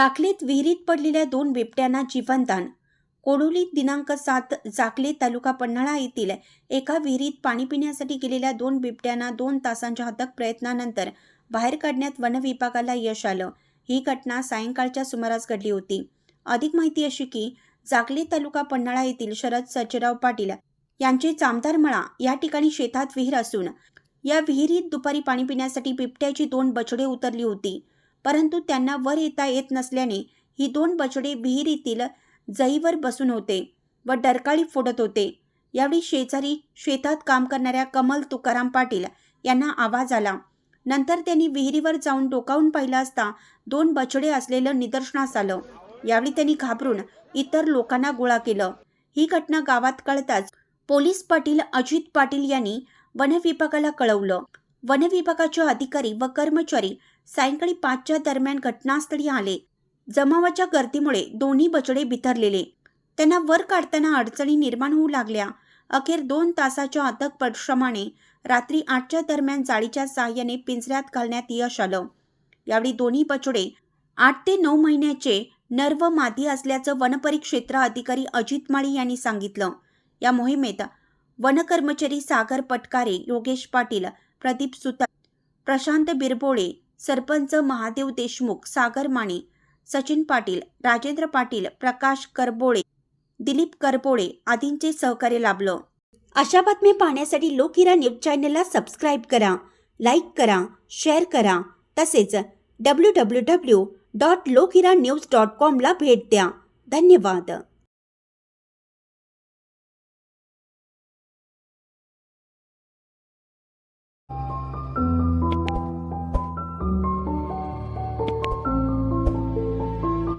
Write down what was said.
जाकलेत विहिरीत पडलेल्या दोन बिबट्यांना जीवनदान. कोडोली दिनांक सात जाकले तालुका पन्हाळा येथील एका विहिरीत पाणी पिण्यासाठी गेलेल्या दोन बिबट्यांना दोन तासांच्या हतक प्रयत्नानंतर बाहेर काढण्यात वनविभागाला यश आलं. ही घटना सायंकाळच्या सुमारास घडली होती. अधिक माहिती अशी की जाकले तालुका पन्हाळा येथील शरद सचराव पाटील यांचे चामदारमळा या ठिकाणी शेतात विहीर असून या विहिरीत दुपारी पाणी पिण्यासाठी बिबट्याची दोन बछडे उतरली होती. परंतु त्यांना वर येता येत नसल्याने ही दोन बछडे विहिरीतील जईवर बसून होते व डरकाळी फोडत होते. यावेळी शेजारी शेतात काम करणाऱ्या कमल तुकाराम पाटील यांना आवाज आला. नंतर त्यांनी विहिरीवर जाऊन डोकावून पाहिलं असता दोन बछडे असलेलं निदर्शनास आलं. यावेळी त्यांनी घाबरून इतर लोकांना गोळा केलं. ही घटना गावात कळताच पोलीस पाटील अजित पाटील यांनी वनविभागाला कळवलं. वनविभागाचे अधिकारी व कर्मचारी सायंकाळी पाचच्या दरम्यान घटनास्थळी आले. जमावाच्या गर्दीमुळे दोन्ही बछडे बिथरलेले. त्यांना वर काढताना अडचणी निर्माण होऊ लागल्या. अखेर दोन तासाच्या अथक परिश्रमाने रात्री आठच्या दरम्यान जाळीच्या सहाय्याने पिंजऱ्यात घालण्यात यश आलं. यावेळी दोन्ही बछडे आठ ते नऊ महिन्याचे नर्व मादी असल्याचं वनपरिक्षेत्र अधिकारी अजित माळी यांनी सांगितलं. या मोहिमेत वनकर्मचारी सागर पटकारे योगेश पाटील प्रदीप सुतार प्रशांत बिरबोळे सरपंच महादेव देशमुख सागर माने सचिन पाटील राजेंद्र पाटील प्रकाश करबोळे दिलीप करबोळे आदींचे सहकार्य लाभलं. अशा बातम्या पाहण्यासाठी लोकहिरा न्यूज चॅनलला सबस्क्राईब करा लाईक करा शेअर करा. तसेच W W W dot Lokhira news dot कॉमला भेट द्या. धन्यवाद.